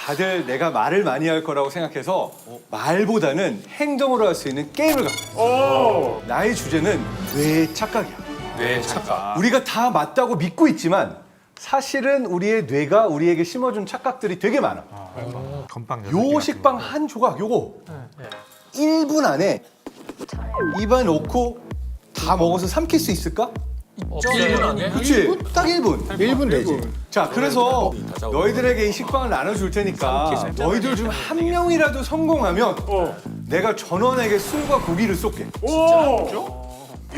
다들 내가 말을 많이 할 거라고 생각해서 말보다는 행동으로 할 수 있는 게임을 갖고 나의 주제는 뇌의 착각이야. 네, 착각. 우리가 다 맞다고 믿고 있지만 사실은 우리의 뇌가 우리에게 심어준 착각들이 되게 많아. 건빵 요 식빵 한 조각 요거 1분 안에 입안 넣고 다 먹어서 삼킬 수 있을까? 일분 안에? 그치? 딱 1분. 1분 되지. 자, 그래서 너희들에게 이 식빵을 나눠줄 테니까 너희들 중 한 명이라도 성공하면 내가 전원에게 술과 고기를 쏠게.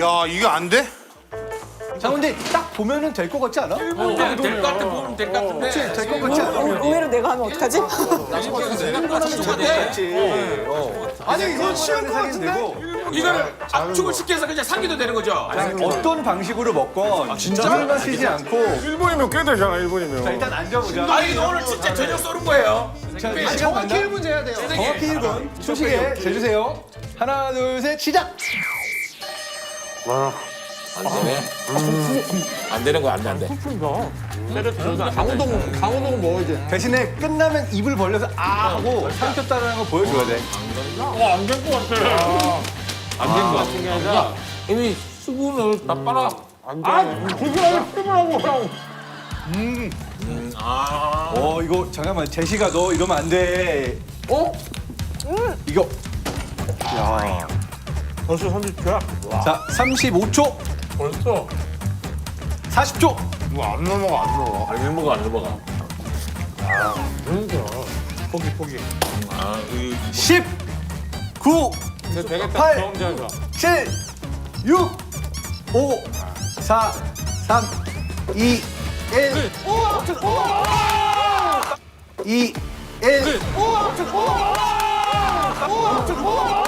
야 이게 안 돼? 자, 근데 딱 보면은 될 것 같지 않아? 될것 같아, 보면 될 것 같은데. 될것 같지 않아? 의외로 내가 하면 어떡하지? 그렇지. 어. 아니, 이건 쉬운 거 같은데? 이거를 압축을 시켜서 그냥 삼기도 되는 거죠? 어떤 방식으로 먹건 진짜 술 마시지 않고 1분이면 꽤 되잖아 1분이면. 자, 일단 앉아보자. 아, 이거 오늘 진짜 저녁 쏘는 거예요. 자, 정확히 1분 재야 돼요. 정확히 1분. 소식에 재주세요. 하나, 둘, 셋, 시작! 안 되네. 안 되는 거야, 안 돼, 안 돼. 강호동 강호동 먹어야지. 대신에 끝나면 입을 벌려서 아 하고 삼켰다는 거 보여줘야 돼. 이미 수분을 다 빨아. 어 이거 잠깐만 제시가 너 이러면 안 돼. 어? 이거 벌써 30초야? 자 35초, 벌써? 40초, 이거 안 넘어가 안 넘어가. 안 넘어가, 안 넘어가. 포기 포기. 아, 이 10, 9, 되겠다. 8, 처음 자서. 7, 6, 5, 4, 3, 2, 1. 2, 1. 내